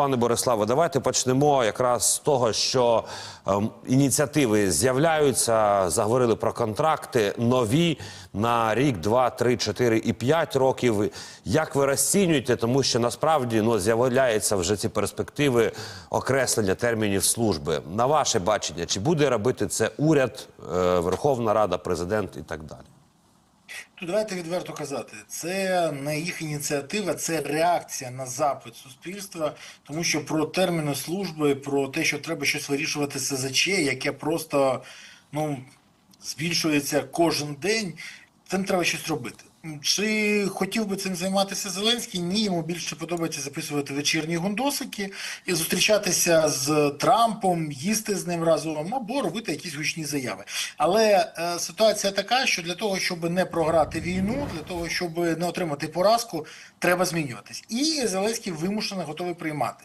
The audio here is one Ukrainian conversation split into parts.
Пане Бориславе, давайте почнемо якраз з того, що ем, ініціативи з'являються. Заговорили про контракти нові на рік, два, три, чотири і п'ять років. Як ви розцінюєте? Тому що насправді ну з'являються вже ці перспективи окреслення термінів служби. На ваше бачення, чи буде робити це уряд, е, Верховна Рада, президент і так далі? То давайте відверто казати, це не їх ініціатива, це реакція на запит суспільства, тому що про терміни служби, про те, що треба щось вирішувати СЗЧ, яке просто ну збільшується кожен день, цим треба щось робити. Чи хотів би цим займатися Зеленський? Ні, йому більше подобається записувати вечірні гундосики і зустрічатися з Трампом, їсти з ним разом або робити якісь гучні заяви. Але е, ситуація така, що для того, щоб не програти війну, для того, щоб не отримати поразку, треба змінюватись. І Зеленський вимушено готовий приймати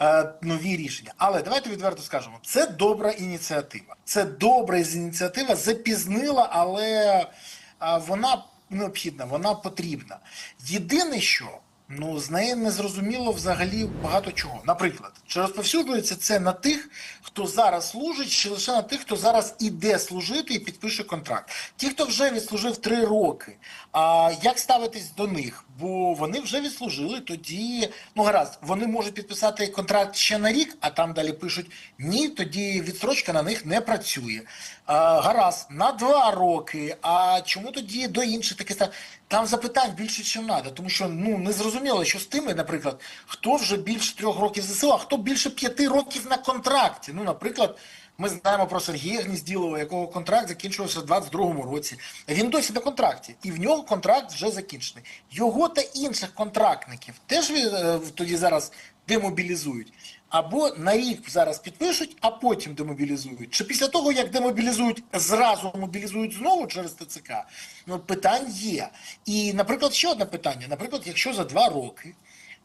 е, нові рішення. Але давайте відверто скажемо: це добра ініціатива. Це добра ініціатива, запізнила, але е, вона необхідна, вона потрібна. Єдине, що ну з неї не зрозуміло взагалі багато чого. Наприклад, чи розповсюджується це на тих, хто зараз служить, чи лише на тих, хто зараз іде служити і підпише контракт. Ті, хто вже відслужив три роки. А як ставитись до них? Бо вони вже відслужили, тоді ну гаразд, вони можуть підписати контракт ще на рік, а там далі пишуть ні, тоді відстрочка на них не працює. А, гаразд, на два роки. А чому тоді до інших таких став? Там запитань більше, ніж треба, тому що ну не зрозуміло, що з тими, наприклад, хто вже більше трьох років ЗСУ, а хто більше п'яти років на контракті. Ну, наприклад. Ми знаємо про Сергія Гнізділова, якого контракт закінчувався в 22-му році. Він досі на контракті, і в нього контракт вже закінчений. Його та інших контрактників теж е, тоді зараз демобілізують. Або на рік зараз підпишуть, а потім демобілізують. Чи після того, як демобілізують, зразу мобілізують знову через ТЦК? Ну, питань є. І, наприклад, ще одне питання: наприклад, якщо за два роки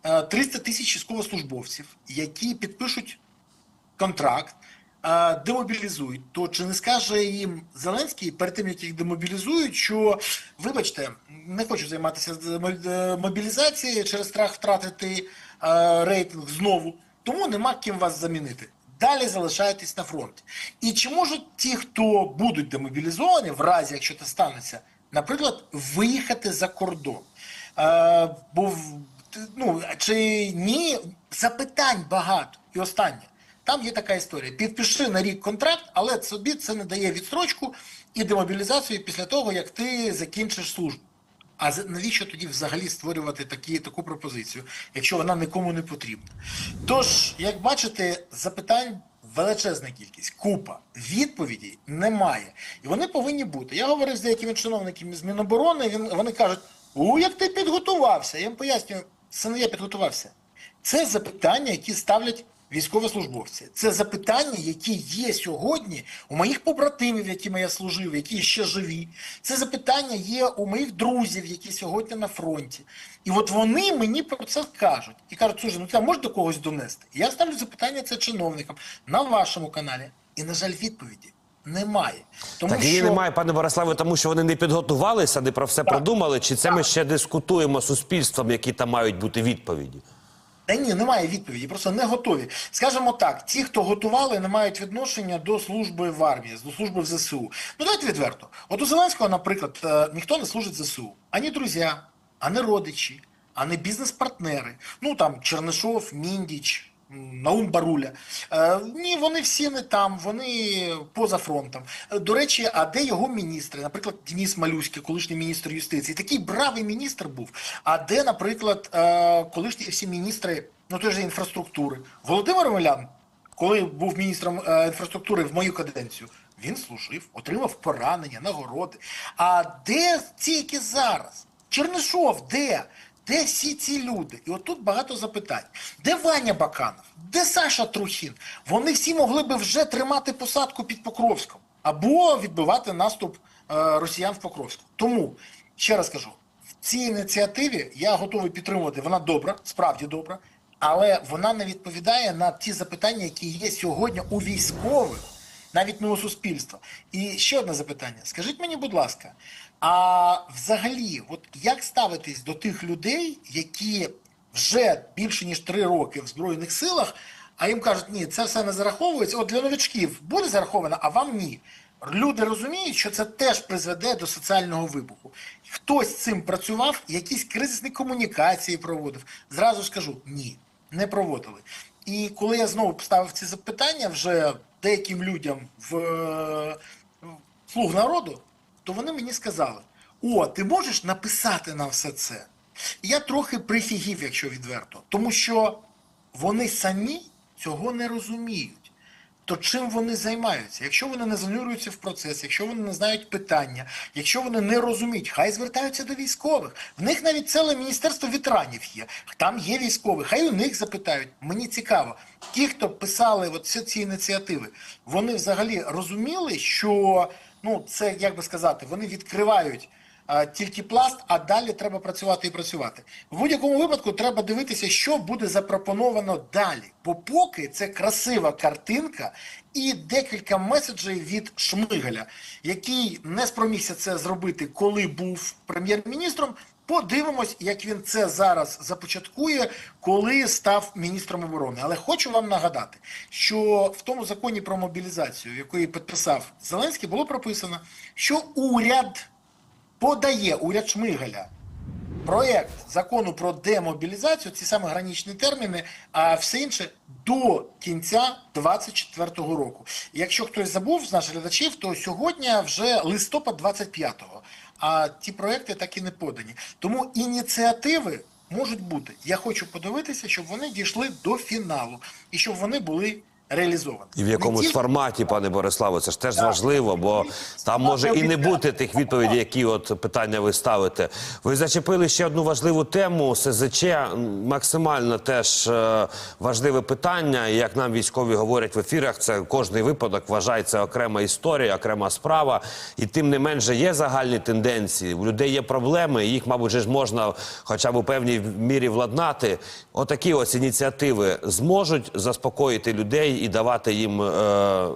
е, 300 тисяч військовослужбовців, які підпишуть контракт, е, демобілізують, то чи не скаже їм Зеленський перед тим, як їх демобілізують, що вибачте, не хочу займатися е, мобілізацією через страх втратити е, рейтинг знову, тому нема ким вас замінити. Далі залишаєтесь на фронті. І чи можуть ті, хто будуть демобілізовані, в разі якщо це станеться, наприклад, виїхати за кордон? Е, бо ну, чи ні, запитань багато. І останнє. Там є така історія: підпиши на рік контракт, але собі це не дає відстрочку і демобілізацію після того, як ти закінчиш службу. А навіщо тоді взагалі створювати такі, таку пропозицію, якщо вона нікому не потрібна? Тож, як бачите, запитань величезна кількість, купа відповідей немає, і вони повинні бути. Я говорив з деякими чиновниками з Міноборони. Він вони кажуть: у як ти підготувався? Я їм пояснюю, це не я підготувався. Це запитання, які ставлять військовослужбовці. Це запитання, які є сьогодні у моїх побратимів, якими я служив, які ще живі. Це запитання є у моїх друзів, які сьогодні на фронті. І от вони мені про це кажуть. І кажуть, слушай, ну це може до когось донести? І я ставлю запитання це чиновникам на вашому каналі. І, на жаль, відповіді немає. Тому Так її що... немає, пане Бориславе, тому що вони не підготувалися, не про все продумали. Чи це ми ще дискутуємо з суспільством, які там мають бути відповіді? Та ні, немає відповіді, просто не готові. Скажімо так, ті, хто готували, не мають відношення до служби в армії, до служби в ЗСУ. Ну давайте відверто. От у Зеленського, наприклад, е, ніхто не служить ЗСУ. Ані друзі, ані родичі, ані бізнес-партнери. Ну там Чернишов, Міндіч. Наум Баруля. Е, ні, вони всі не там, вони поза фронтом. Е, До речі, а де його міністри? Наприклад, Денис Малюський, колишній міністр юстиції. Такий бравий міністр був. А де, наприклад, е, колишні всі міністри, ну той же інфраструктури? Володимир Омелян, коли був міністром інфраструктури в мою каденцію, він служив, отримав поранення, нагороди. А де ці, які зараз? Чернишов, де? Де всі ці люди? І отут багато запитань. Де Ваня Баканов? Де Саша Трухін? Вони всі могли би вже тримати посадку під Покровськом або відбивати наступ е, росіян в Покровську. Тому, ще раз кажу, в цій ініціативі я готовий підтримувати. Вона добра, справді добра, але вона не відповідає на ті запитання, які є сьогодні у військових, навіть у суспільства. І ще одне запитання: скажіть мені, будь ласка, а взагалі, от як ставитись до тих людей, які вже більше ніж три роки в Збройних силах, а їм кажуть, ні, це все не зараховується. От для новичків буде зараховано, а вам ні. Люди розуміють, що це теж призведе до соціального вибуху. Хтось цим працював, якісь кризисні комунікації проводив. Зразу скажу ні, не проводили. І коли я знову поставив ці запитання вже деяким людям в в слуг народу, то вони мені сказали: О, ти можеш написати нам все це? І я трохи прифігів, якщо відверто, тому що вони самі цього не розуміють. То чим вони займаються? Якщо вони не занурюються в процес, якщо вони не знають питання, якщо вони не розуміють, хай звертаються до військових. В них навіть ціле міністерство ветеранів є. Там є військові, хай у них запитають. Мені цікаво, ті, хто писали от всі ці ініціативи, вони взагалі розуміли, що ну це як би сказати, вони відкривають тільки пласт, а далі треба працювати і працювати. В будь-якому випадку треба дивитися, що буде запропоновано далі. Бо поки це красива картинка і декілька меседжів від Шмигаля, який не спромігся це зробити, коли був прем'єр-міністром. Подивимось, як він це зараз започаткує, коли став міністром оборони. Але хочу вам нагадати, що в тому законі про мобілізацію, який підписав Зеленський, було прописано, що уряд подає уряд Шмигаля проєкт закону про демобілізацію, ці саме граничні терміни, а все інше до кінця 24-го року. Якщо хтось забув з наших глядачів, то сьогодні вже листопад 25-го, а ті проекти так і не подані. Тому ініціативи можуть бути. Я хочу подивитися, щоб вони дійшли до фіналу і щоб вони були реалізовані. І в якомусь тільки- форматі, пане Бориславе, це ж теж важливо, бо там може і не бути тих відповідей, які от питання ви ставите. Ви зачепили ще одну важливу тему. СЗЧ максимально теж е, важливе питання. І як нам військові говорять в ефірах, це кожний випадок вважається окрема історія, окрема справа. І тим не менше є загальні тенденції. У людей є проблеми, їх, мабуть, ж можна хоча б у певній мірі владнати. Отакі ось ініціативи зможуть заспокоїти людей і давати їм е,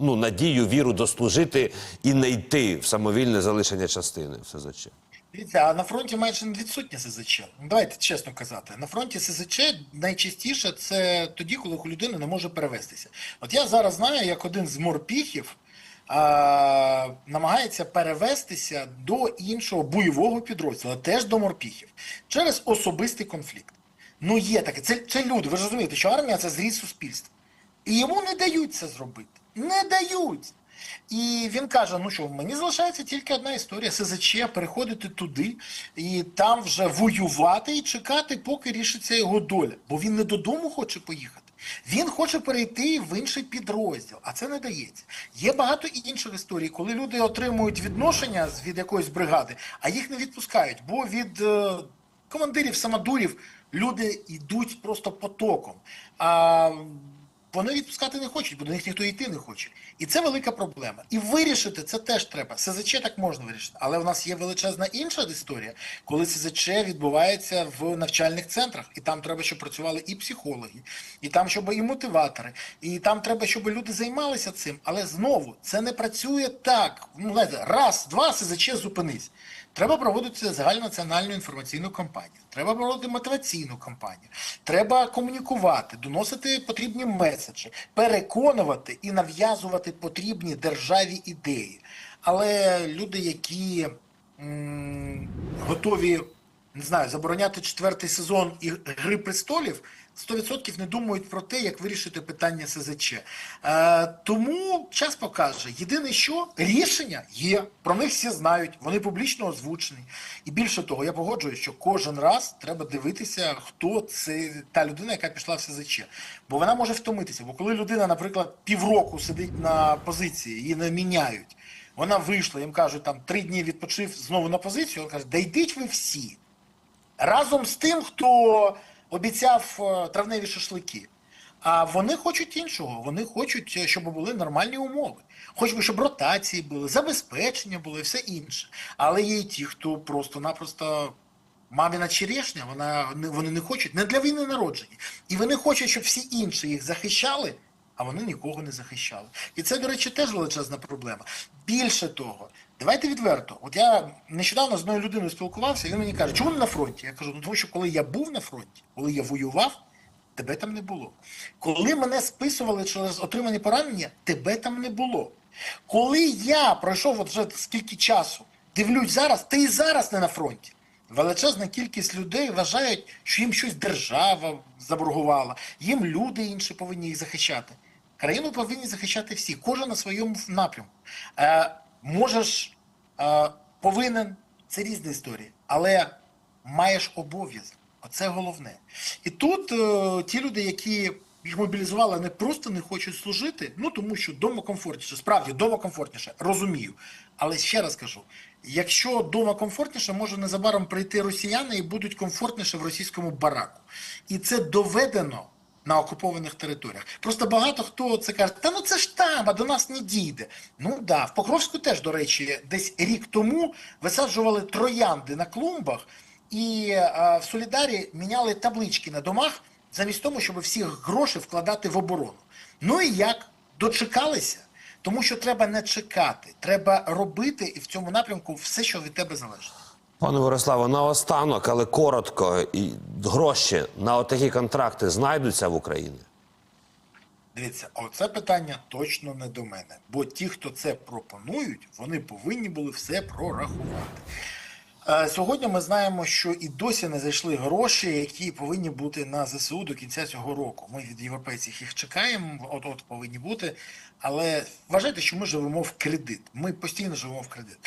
ну, надію, віру дослужити і не йти в самовільне залишення частини в СЗЧ. Дивіться, а на фронті майже не відсутня СЗЧ. Ну, Давайте чесно казати. На фронті СЗЧ найчастіше це тоді, коли у людини не може перевестися. От я зараз знаю, як один з морпіхів а, намагається перевестися до іншого бойового підрозділу, теж до морпіхів, через особистий конфлікт. Ну, є таке. Це, це люди. Ви ж розумієте, що армія це зріз суспільства. І йому не дають це зробити. Не дають. І він каже: ну що, мені залишається тільки одна історія: СЗЧ, переходити туди і там вже воювати і чекати, поки рішиться його доля. Бо він не додому хоче поїхати. Він хоче перейти в інший підрозділ, а це не дається. Є багато інших історій, коли люди отримують відношення від якоїсь бригади, а їх не відпускають, бо від е, командирів, самодурів люди йдуть просто потоком. А вони відпускати не хочуть, бо до них ніхто йти не хоче. І це велика проблема. І вирішити це теж треба. СЗЧ так можна вирішити. Але в нас є величезна інша історія, коли СЗЧ відбувається в навчальних центрах, і там треба, щоб працювали і психологи, і там, щоб і мотиватори, і там треба, щоб люди займалися цим. Але знову це не працює так. Ну, знаєте, раз, два СЗЧ зупинись. Треба проводити загальнонаціональну інформаційну кампанію, треба проводити мотиваційну кампанію, треба комунікувати, доносити потрібні меседжі, переконувати і нав'язувати потрібні державі ідеї. Але люди, які готові не знаю, забороняти четвертий сезон і Гри престолів, 100% не думають про те, як вирішити питання СЗЧ. Е, тому час покаже. Єдине, що рішення є, про них всі знають, вони публічно озвучені. І більше того, я погоджуюсь, що кожен раз треба дивитися, хто це та людина, яка пішла в СЗЧ. Бо вона може втомитися. Бо коли людина, наприклад, півроку сидить на позиції, її не міняють. Вона вийшла, їм кажуть, там три дні відпочив знову на позицію. Він каже, да йдіть ви всі разом з тим, хто обіцяв е, травневі шашлики. А вони хочуть іншого. Вони хочуть, е, щоб були нормальні умови. Хоч би, щоб ротації були, забезпечення було і все інше. Але є й ті, хто просто-напросто маміна черешня, вона вони не хочуть не для війни народжені. І вони хочуть, щоб всі інші їх захищали. А вони нікого не захищали. І це, до речі, теж величезна проблема. Більше того, Давайте відверто. От я нещодавно з одною людиною спілкувався, і він мені каже, чому не на фронті? Я кажу, ну тому що коли я був на фронті, коли я воював, тебе там не було. Коли мене списували через отримані поранення, тебе там не було. Коли я пройшов от вже скільки часу, дивлюсь зараз, ти і зараз не на фронті. Величезна кількість людей вважають, що їм щось держава заборгувала, їм люди інші повинні їх захищати. Країну повинні захищати всі, кожен на своєму напрямку. Е, можеш, е, повинен, це різні історії, але маєш обов'язок. Оце головне. І тут е, ті люди, які їх мобілізували, не просто не хочуть служити, ну тому що дома комфортніше, справді дома комфортніше, розумію. Але ще раз кажу: якщо дома комфортніше, може незабаром прийти росіяни і будуть комфортніше в російському бараку. І це доведено на окупованих територіях. Просто багато хто це каже, та ну це ж там, а до нас не дійде. Ну да, в Покровську теж, до речі, десь рік тому висаджували троянди на клумбах, і е, в Солідарі міняли таблички на домах, замість того, щоб всі гроші вкладати в оборону. Ну і як? Дочекалися. Тому що треба не чекати, треба робити і в цьому напрямку все, що від тебе залежить. Пане Бориславе, наостанок, але коротко, і гроші на отакі контракти знайдуться в Україні? Дивіться, оце питання точно не до мене. Бо ті, хто це пропонують, вони повинні були все прорахувати. Е, Сьогодні ми знаємо, що і досі не зайшли гроші, які повинні бути на ЗСУ до кінця цього року. Ми від європейців їх чекаємо, от от повинні бути. Але вважайте, що ми живемо в кредит. Ми постійно живемо в кредит.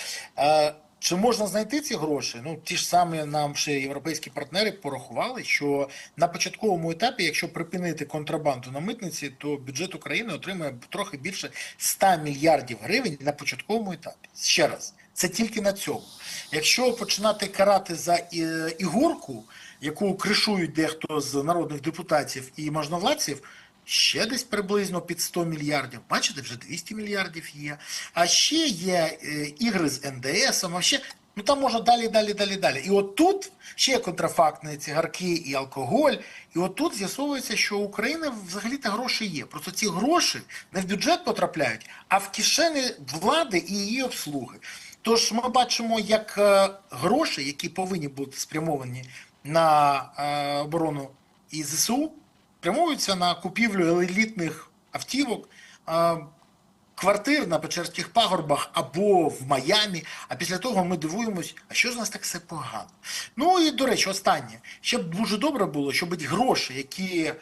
Чи можна знайти ці гроші? Ну ті ж самі нам ще європейські партнери порахували, що на початковому етапі, якщо припинити контрабанду на митниці, то бюджет України отримає трохи більше 100 мільярдів гривень на початковому етапі. Ще раз, це тільки на цьому. Якщо починати карати за е, ігорку, яку кришують дехто з народних депутатів і можновладців, ще десь приблизно під 100 мільярдів. Бачите, вже 200 мільярдів є. А ще є е, ігри з НДС, а ще ну там можна далі, далі, далі, далі. І от тут ще є контрафактні цигарки і алкоголь. І от тут з'ясовується, що у України взагалі-то гроші є. Просто ці гроші не в бюджет потрапляють, а в кишені влади і її обслуги. Тож ми бачимо, як е, гроші, які повинні бути спрямовані на е, оборону і ЗСУ, спрямовуються на купівлю елітних автівок, квартир на Печерських пагорбах або в Майамі. А після того ми дивуємось, а що з нас так все погано? Ну і до речі, останнє. Ще б дуже добре було, щоб гроші, які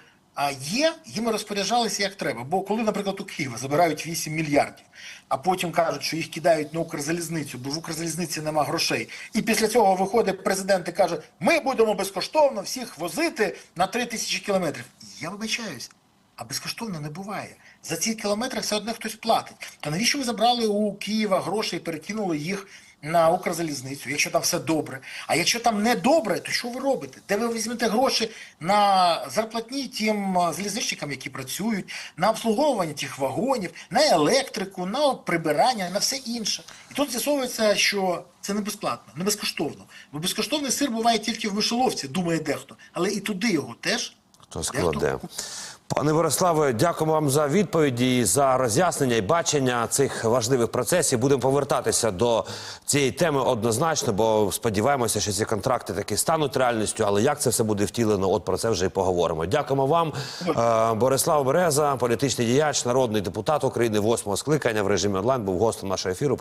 є, їми розпоряджалися як треба. Бо коли, наприклад, у Києва забирають 8 мільярдів, а потім кажуть, що їх кидають на Укрзалізницю, бо в Укрзалізниці нема грошей. І після цього виходить президент і каже: ми будемо безкоштовно всіх возити на 3 тисячі кілометрів. Я вибачаюсь, а безкоштовно не буває. За ці кілометри все одно хтось платить. То навіщо ви забрали у Києва гроші і перекинули їх на Укрзалізницю, якщо там все добре. А якщо там не добре, то що ви робите? Де ви візьмете гроші на зарплатні тим залізничникам, які працюють, на обслуговування тих вагонів, на електрику, на прибирання, на все інше. І тут з'ясовується, що це не безплатно, не безкоштовно. Бо безкоштовний сир буває тільки в мишоловці, думає дехто, але і туди його теж. Хто складе? Пане Бориславе, дякуємо вам за відповіді, за роз'яснення і бачення цих важливих процесів. Будемо повертатися до цієї теми однозначно, бо сподіваємося, що ці контракти таки стануть реальністю. Але як це все буде втілено? От про це вже і поговоримо. Дякуємо вам, Е, Борислав Береза, політичний діяч, народний депутат України, восьмого скликання в режимі онлайн. Був гостем нашого ефіру.